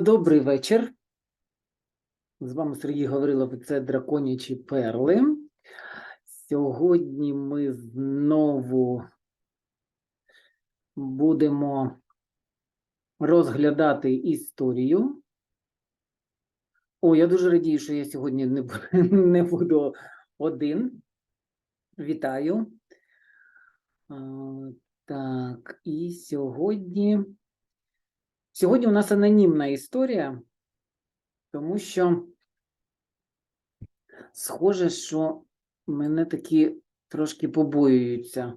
Добрий вечір. З вами Сергій Гаврилов, це Драконячі перли. Сьогодні ми знову будемо розглядати історію. О, я дуже радію, що я сьогодні не, не буду один. Вітаю. Так, і сьогодні. Сьогодні у нас анонімна історія, тому що схоже, що мене такі трошки побоюються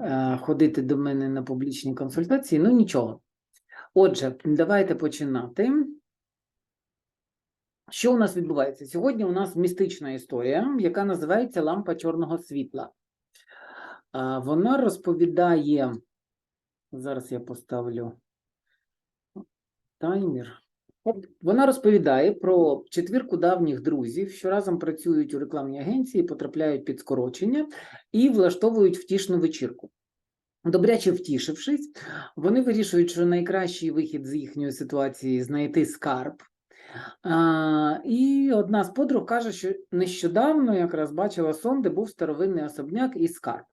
е, ходити до мене на публічні консультації. Ну нічого. Отже, давайте починати. Що у нас відбувається? Сьогодні у нас містична історія, яка називається Лампа чорного світла. Вона розповідає. Зараз я поставлю таймер. Оп. Вона розповідає про четвірку давніх друзів, що разом працюють у рекламній агенції, потрапляють під скорочення і влаштовують втішну вечірку. Добряче втішившись, вони вирішують, що найкращий вихід з їхньої ситуації знайти скарб. А, і одна з подруг каже, що нещодавно якраз бачила сон, де був старовинний особняк і скарб.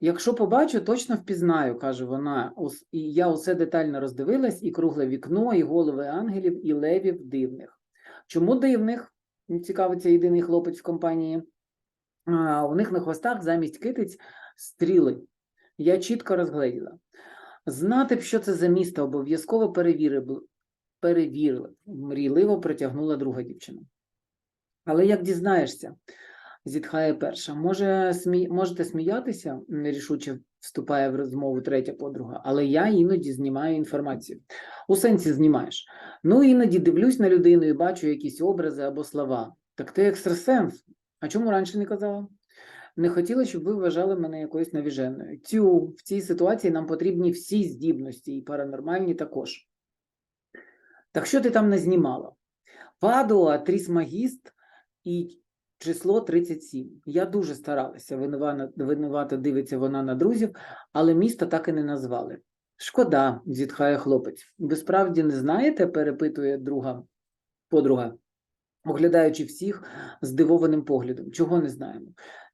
Якщо побачу, точно впізнаю, каже вона. «Ус- І я усе детально роздивилась, і кругле вікно, і голови ангелів, і левів дивних. Чому дивних? Цікавиться єдиний хлопець в компанії. У них на хвостах замість китиць стріли. Я чітко розгледіла. Знати б, що це за місто, обов'язково перевірили. Мрійливо притягнула друга дівчина. Але як дізнаєшся? Зітхає перша. Може, смі... можете сміятися, нерішуче вступає в розмову третя подруга, але я іноді знімаю інформацію. У сенсі знімаєш. Ну, іноді дивлюсь на людину і бачу якісь образи або слова. Так ти екстрасенс. А чому раніше не казала? Не хотіла, щоб ви вважали мене якоюсь навіженою. Цю в цій ситуації нам потрібні всі здібності, і паранормальні також. Так що ти там не знімала? Падуа, Трісмагіст і число 37. Я дуже старалася, винувато, винувато дивиться вона на друзів, але місто так і не назвали. Шкода, зітхає хлопець. Ви справді не знаєте, перепитує друга подруга, оглядаючи всіх здивованим поглядом. Чого не знаємо?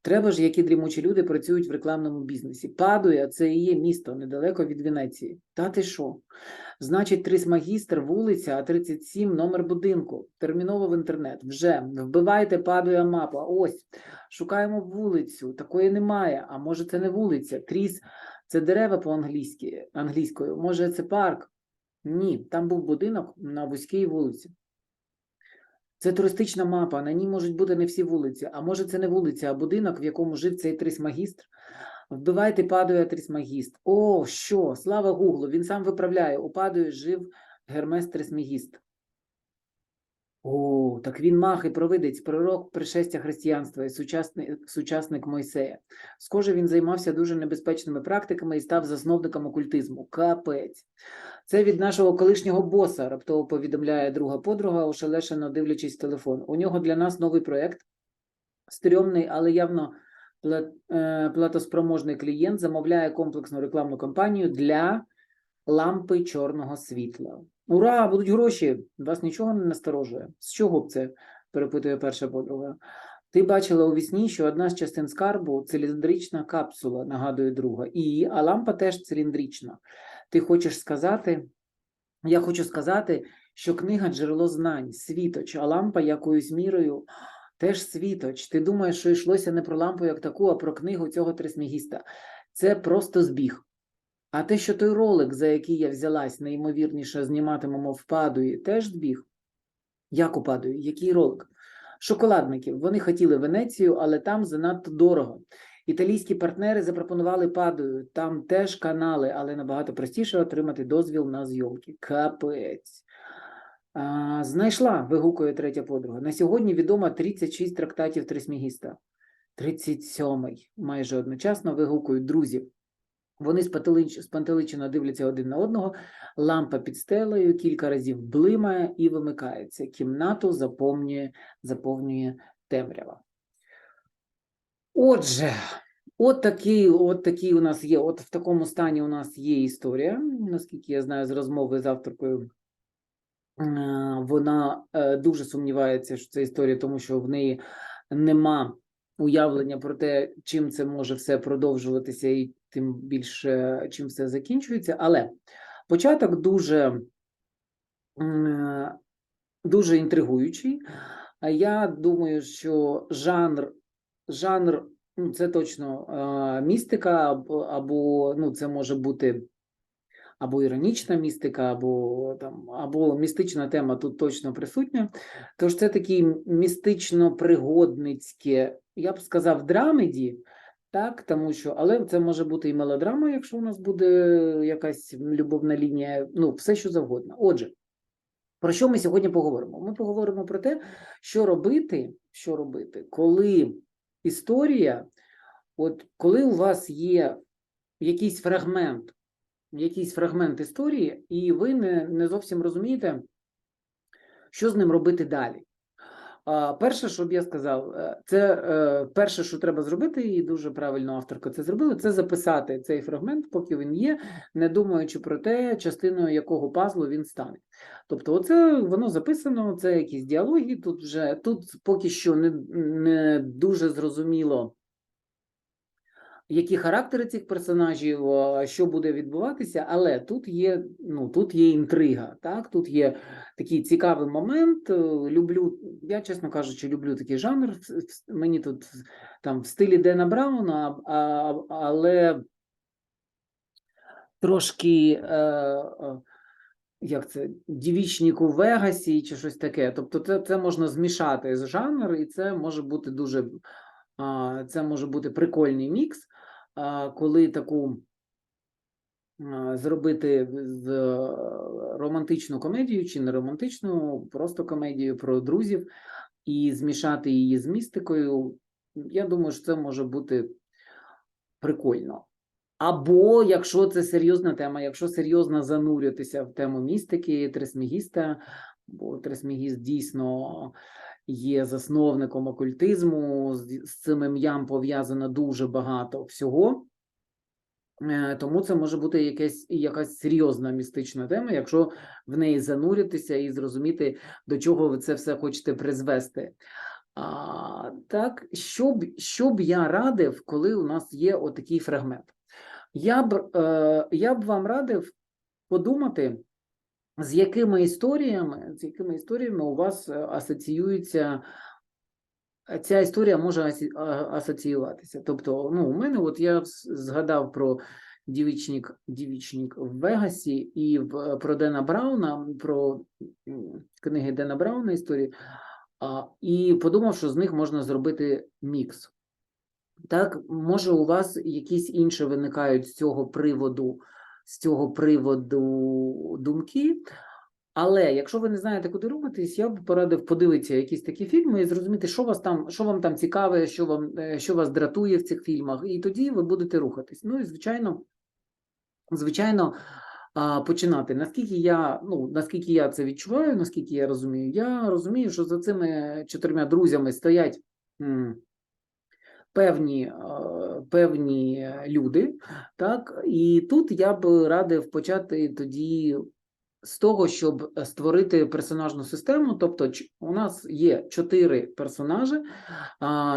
Треба ж, які дрімучі люди працюють в рекламному бізнесі. Падуя, це і є місто недалеко від Венеції. Та ти що? Значить, Трисмагістр, вулиця, а 37 номер будинку. Терміново в інтернет. Вже вбивайте, падує мапа. Ось шукаємо вулицю. Такої немає. А може, це не вулиця? Тріс це дерева по-англійськи англійською. Може, це парк? Ні, там був будинок на вузькій вулиці. Це туристична мапа, на ній можуть бути не всі вулиці. А може, це не вулиця, а будинок, в якому жив цей трисмагістр. Вбивайте падує трисмагіст. О, що? Слава Гуглу! Він сам виправляє. У падує жив Гермес Трисмегіст. О, так він мах і провидець, пророк пришестя християнства і сучасник, сучасник Мойсея. Схоже, він займався дуже небезпечними практиками і став засновником окультизму. Капець. Це від нашого колишнього боса, раптово повідомляє друга подруга, ошелешено дивлячись телефон. У нього для нас новий проєкт. Стрьомний, але явно е, платоспроможний клієнт замовляє комплексну рекламну кампанію для лампи чорного світла. Ура! Будуть гроші! Вас нічого не насторожує. З чого б це? перепитує перша подруга. Ти бачила у вісні, що одна з частин скарбу циліндрична капсула, нагадує друга, і а лампа теж циліндрична. Ти хочеш сказати? Я хочу сказати, що книга джерело знань, світоч, а лампа якоюсь мірою теж світоч. Ти думаєш, що йшлося не про лампу як таку, а про книгу цього трисмігіста. Це просто збіг. А те, що той ролик, за який я взялась, неймовірніше зніматимемо в Падуї, теж збіг. Як у Падуї? Який ролик? Шоколадників. Вони хотіли Венецію, але там занадто дорого. Італійські партнери запропонували Падую. Там теж канали, але набагато простіше отримати дозвіл на зйомки. Капець. А, знайшла, вигукує третя подруга. На сьогодні відомо 36 трактатів Трисмігіста. 37-й. Майже одночасно вигукують друзі. Вони спантелич- спантеличено дивляться один на одного, лампа під стелею кілька разів блимає і вимикається. Кімнату заповнює, заповнює темрява. Отже, От такий, от такий у нас є. От в такому стані у нас є історія, наскільки я знаю з розмови з авторкою. Е, Вона е, дуже сумнівається, що це історія, тому що в неї нема уявлення про те, чим це може все продовжуватися, і тим більше чим все закінчується. Але початок дуже, дуже інтригуючий. А я думаю, що жанр, жанр, ну це точно містика, або ну, це може бути або іронічна містика, або там, або містична тема тут точно присутня. Тож це такий містично-пригодницьке, я б сказав, драмеді, так, тому що, але це може бути і мелодрама, якщо у нас буде якась любовна лінія, ну, все що завгодно. Отже, про що ми сьогодні поговоримо? Ми поговоримо про те, що робити, що робити, коли історія, от коли у вас є якийсь фрагмент, якийсь фрагмент історії, і ви не, не зовсім розумієте, що з ним робити далі. А, перше, що б я сказав, е, це е, перше, що треба зробити, і дуже правильно авторка це зробила, це записати цей фрагмент, поки він є, не думаючи про те, частиною якого пазлу він стане. Тобто, оце воно записано, це якісь діалоги. Тут вже тут поки що не, не дуже зрозуміло. Які характери цих персонажів, що буде відбуватися, але тут є ну тут є інтрига. Так, тут є такий цікавий момент. е, Люблю, я чесно кажучи, люблю такий жанр. Мені тут там в стилі Дена Брауна, а, але трошки. Е, е, як це дівічник у Вегасі чи щось таке. Тобто, це, це можна змішати з жанр, і це може бути дуже це може бути прикольний мікс, коли таку зробити з е, романтичну комедію чи не романтичну, просто комедію про друзів і змішати її з містикою. Я думаю, що це може бути прикольно. Або якщо це серйозна тема, якщо серйозно занурюватися в тему містики Трисмегіста, бо Трисмегіст дійсно є засновником окультизму, з, цим ім'ям пов'язано дуже багато всього. Е, Тому це може бути якась, якась серйозна містична тема, якщо в неї зануритися і зрозуміти, до чого ви це все хочете призвести. А, так, що б, що б я радив, коли у нас є отакий фрагмент? Я б, е, я б вам радив подумати, з якими історіями, з якими історіями у вас е, асоціюється е, ця історія може асоціюватися. Тобто, ну, у мене, от я згадав про дівічник, дівічник в Вегасі і в, про Дена Брауна, про книги Дена Брауна історії, і подумав, що з них можна зробити мікс. Так, може, у вас якісь інші виникають з цього приводу, з цього приводу думки. Але якщо ви не знаєте, куди рухатись, я б порадив подивитися якісь такі фільми і зрозуміти, що вас там, що вам там цікаве, що вам, е, що вас дратує в цих фільмах, і тоді ви будете рухатись. Ну і звичайно, звичайно, починати. Наскільки я, ну, наскільки я це відчуваю, наскільки я розумію, я розумію, що за цими чотирма друзями стоять. Певні, е, певні люди, так, і тут я б радив почати тоді з того, щоб створити персонажну систему. Тобто, у нас є чотири персонажі.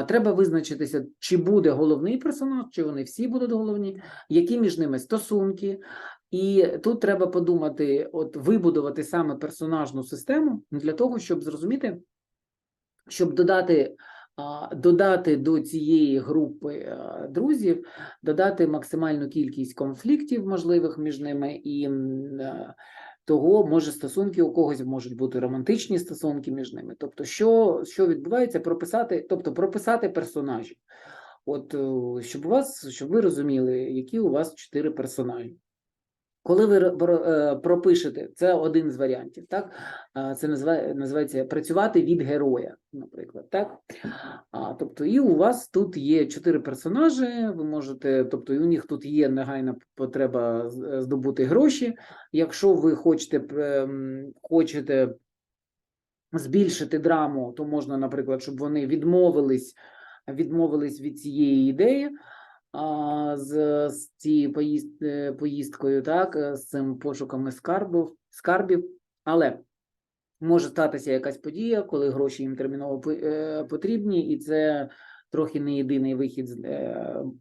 Треба визначитися, чи буде головний персонаж, чи вони всі будуть головні, які між ними стосунки. І тут треба подумати, от вибудувати саме персонажну систему для того, щоб зрозуміти, щоб додати додати до цієї групи друзів, додати максимальну кількість конфліктів можливих між ними, і е, того може стосунки у когось можуть бути романтичні стосунки між ними. Тобто, що, що відбувається, прописати, тобто прописати персонажів. От е, щоб у вас, щоб ви розуміли, які у вас чотири персонажі. Коли ви е, пропишете, це один з варіантів, так? Це називає, називається працювати від героя, наприклад, так? А, тобто, і у вас тут є чотири персонажі, ви можете, тобто, і у них тут є негайна потреба е, здобути гроші. Якщо ви хочете, ем, хочете збільшити драму, то можна, наприклад, щоб вони відмовились, відмовились від цієї ідеї. З, з цією поїзд, е, поїздкою, так, е, з цим пошуками скарбів, скарбів. Але може статися якась подія, коли гроші їм терміново е, потрібні, і це трохи не єдиний вихід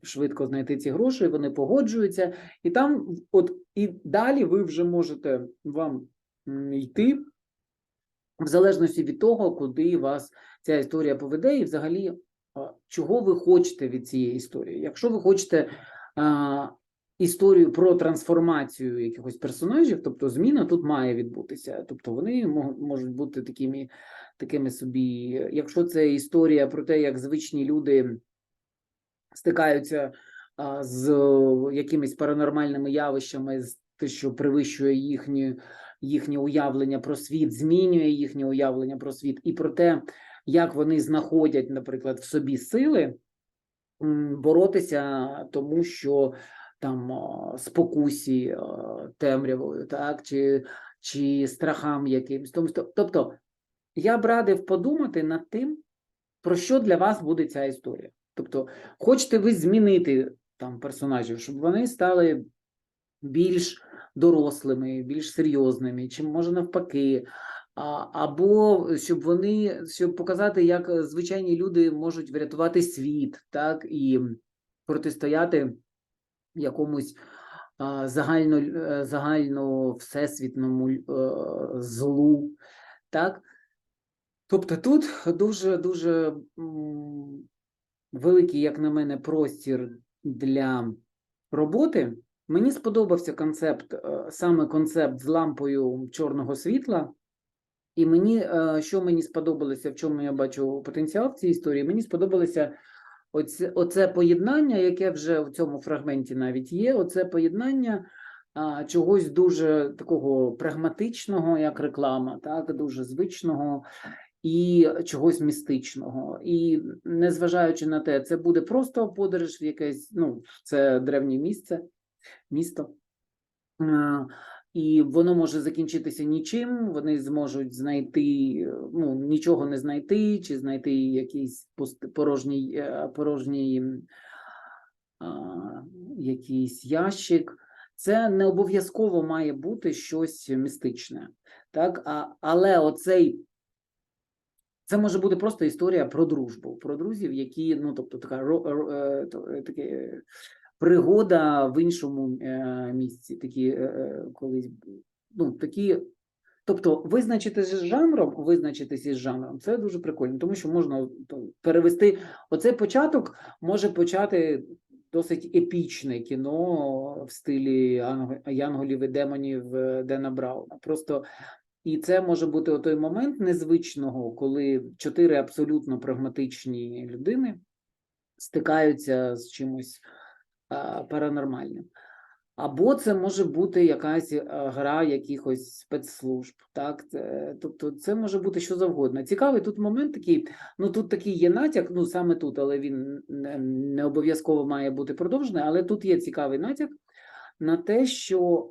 швидко знайти ці гроші. Вони погоджуються, і там, от і далі ви вже можете вам йти в залежності від того, куди вас ця історія поведе, і взагалі чого ви хочете від цієї історії. Якщо ви хочете а, історію про трансформацію якихось персонажів, тобто зміна тут має відбутися. Тобто вони мо- можуть бути такими, такими собі. Якщо це історія про те, як звичні люди стикаються а, з якимись паранормальними явищами, з те, що перевищує їхнє, їхнє уявлення про світ, змінює їхнє уявлення про світ, і про те, як вони знаходять, наприклад, в собі сили боротися, тому що там спокусі темрявою, так, чи, чи страхам якимсь. Тобто, я б радив подумати над тим, про що для вас буде ця історія. Тобто, хочете ви змінити там персонажів, щоб вони стали більш дорослими, більш серйозними, чи може навпаки, або щоб вони щоб показати, як е, звичайні люди можуть врятувати світ, так і протистояти якомусь загально, е, загально всесвітному е, злу, так. Тобто тут дуже дуже великий, як на мене, простір для роботи. Мені сподобався концепт, саме концепт з лампою чорного світла. І мені, е, що мені сподобалося, в чому я бачу потенціал в цій історії, мені сподобалося оце, оце поєднання, яке вже в цьому фрагменті навіть є. Оце поєднання а, чогось дуже такого прагматичного, як реклама, так, дуже звичного і чогось містичного. І незважаючи на те, це буде просто подорож в якесь, ну, це древнє місце, місто. І воно може закінчитися нічим, вони зможуть знайти, ну, нічого не знайти, чи знайти якийсь порожній, е, порожній а, якийсь ящик. Це не обов'язково має бути щось містичне. Так? А, але оцей це може бути просто історія про дружбу, про друзів, які, ну тобто, така ро, е, е, таке пригода в іншому е, місці, такі е, е, колись ну такі. Тобто, визначитися з жанром, визначитися з жанром, це дуже прикольно, тому що можна перевести оцей початок може почати досить епічне кіно в стилі янголів і демонів Дена Брауна. Просто і це може бути о той момент незвичного, коли чотири абсолютно прагматичні людини стикаються з чимось паранормальним. Або це може бути якась е, гра якихось спецслужб, так тобто це може бути що завгодно. Цікавий тут момент такий. Ну тут такий є натяк, ну саме тут, але він не обов'язково має бути продовжений. Але тут є цікавий натяк на те, що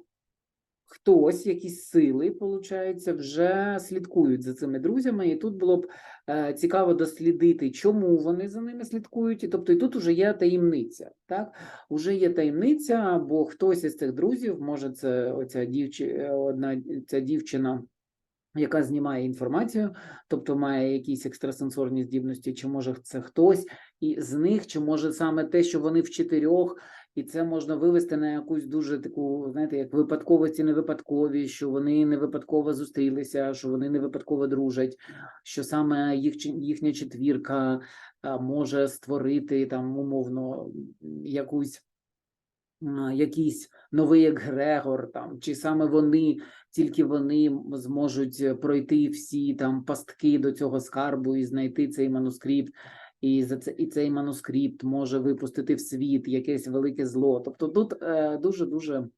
хтось, якісь сили, виходить, вже слідкують за цими друзями, і тут було б е, цікаво дослідити, чому вони за ними слідкують. І тобто, і тут вже є таємниця. Так, уже є таємниця, бо хтось із цих друзів, може, це оця дівчи, одна ця дівчина. Яка знімає інформацію, тобто має якісь екстрасенсорні здібності, чи може це хтось із них, чи може саме те, що вони в чотирьох, і це можна вивести на якусь дуже таку, знаєте, як випадковості не випадкові, що вони не випадково зустрілися, що вони не випадково дружать, що саме їх їхня четвірка може створити там умовно якусь якийсь новий егрегор, там чи саме вони, тільки вони зможуть пройти всі там пастки до цього скарбу і знайти цей манускрипт. І за це і цей манускрипт може випустити в світ якесь велике зло. Тобто тут дуже дуже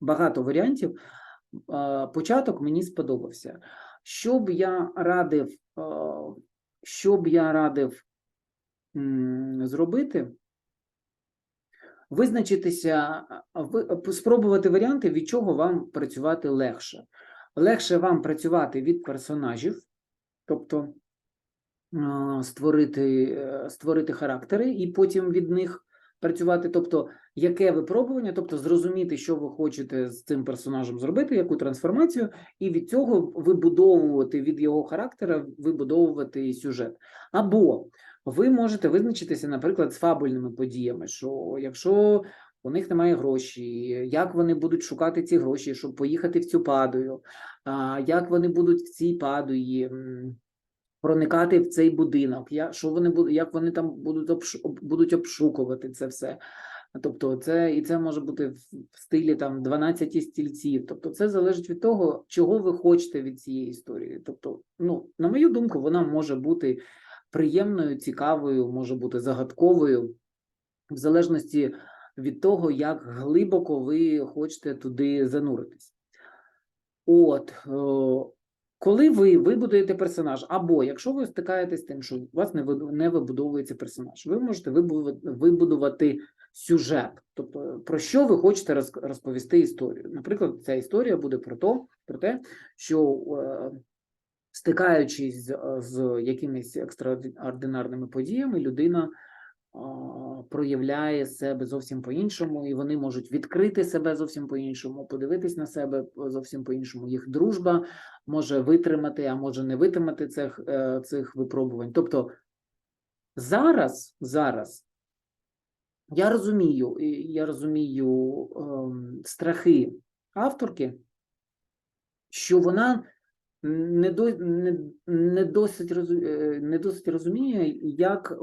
багато варіантів. Е, початок мені сподобався. Що б я радив, е, що б я радив зробити? Визначитися, спробувати варіанти, від чого вам працювати легше. Легше вам працювати від персонажів, тобто створити, е, створити характери і потім від них працювати, тобто яке випробування, тобто зрозуміти, що ви хочете з цим персонажем зробити, яку трансформацію, і від цього вибудовувати від його характера, вибудовувати сюжет. Або ви можете визначитися, наприклад, з фабульними подіями, що якщо у них немає грошей, як вони будуть шукати ці гроші, щоб поїхати в цю падую, а, як вони будуть в цій падуї м, проникати в цей будинок, я, що вони будуть, як вони там будуть обш, будуть обшукувати це все. Тобто, це і це може бути в в стилі там 12 стільців. Тобто, це залежить від того, чого ви хочете від цієї історії. Тобто, ну, на мою думку, вона може бути приємною, цікавою, може бути загадковою, в залежності від того, як глибоко ви хочете туди зануритись. От, е, коли ви вибудуєте персонаж, або якщо ви стикаєтесь з тим, що у вас не не вибудовується персонаж, ви можете вибудувати сюжет, тобто про що ви хочете роз- розповісти історію. Наприклад, ця історія буде про то, про те, що е, стикаючись з, якимись екстраординарними подіями, людина проявляє себе зовсім по-іншому, і вони можуть відкрити себе зовсім по-іншому, подивитись на себе зовсім по-іншому. Їх дружба може витримати, а може не витримати цих, е, цих випробувань. Тобто зараз, зараз я розумію, я розумію ем, страхи авторки, що вона не, до, не, не, досить розу, е, не досить розуміє, як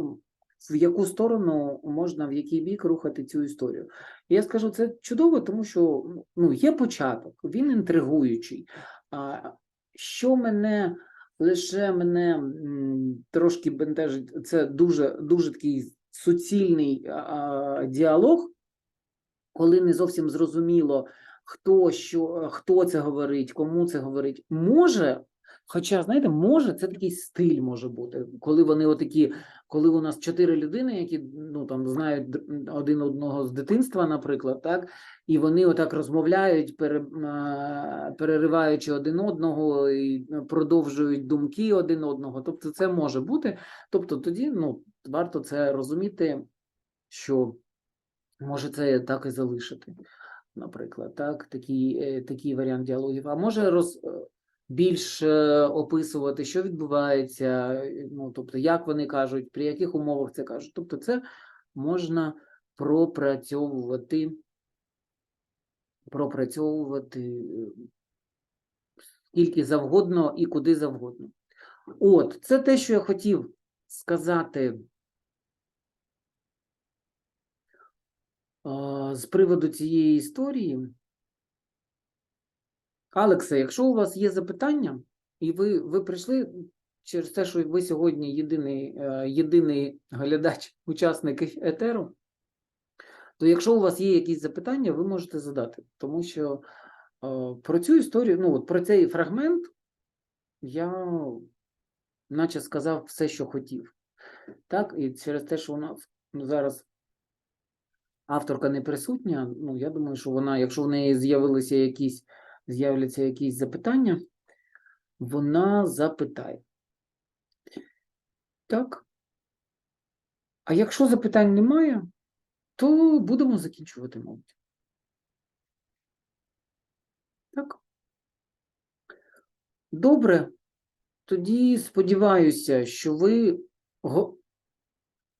в яку сторону можна, в який бік рухати цю історію. Я скажу, це чудово, тому що ну, є початок, він інтригуючий. А що мене лише мене трошки бентежить, це дуже, дуже такий суцільний а, діалог, коли не зовсім зрозуміло, хто що, хто це говорить, кому це говорить. Може, хоча, знаєте, може, це такий стиль може бути, коли вони отакі, коли у нас чотири людини, які ну там знають один одного з дитинства, наприклад, так, і вони отак розмовляють, пере, перериваючи один одного і продовжують думки один одного. Тобто, це може бути. Тобто, тоді ну, варто це розуміти, що може це так і залишити наприклад, так, такий, е, такий варіант діалогів, а може роз, більш е, описувати, що відбувається, е, ну, тобто, як вони кажуть, при яких умовах це кажуть. Тобто, це можна пропрацьовувати, пропрацьовувати е, скільки завгодно і куди завгодно. От, це те, що я хотів сказати з приводу цієї історії. Алексе, якщо у вас є запитання, і ви, ви прийшли через те, що ви сьогодні єдиний, е, єдиний глядач, учасник етеру, то якщо у вас є якісь запитання, ви можете задати. Тому що е, про цю історію, ну от про цей фрагмент я наче сказав все, що хотів. Так, і через те, що у нас ну, зараз авторка не присутня, ну я думаю, що вона, якщо в неї з'явилися якісь, з'являться якісь запитання, вона запитає. Так. А якщо запитань немає, то будемо закінчувати, мабуть. Так. Добре. Тоді сподіваюся, що ви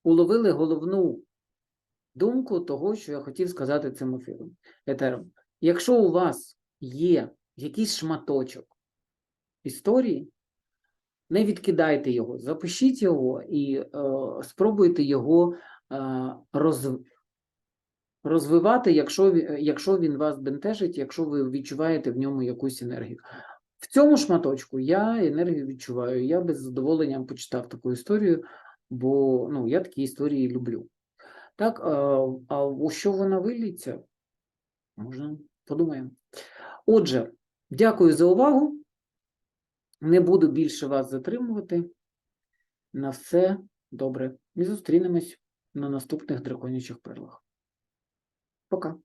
уловили головну думку того, що я хотів сказати цим ефіром. етером. Якщо у вас є якийсь шматочок історії, не відкидайте його, запишіть його і е, спробуйте його е, роз, розвивати, якщо, якщо він вас бентежить, якщо ви відчуваєте в ньому якусь енергію. В цьому шматочку я енергію відчуваю. Я без задоволення почитав таку історію, бо ну, я такі історії люблю. Так, а, а у що вона виліться? Можна подумаємо. Отже, дякую за увагу. Не буду більше вас затримувати. На все добре. І зустрінемось на наступних драконячих перлах. Пока.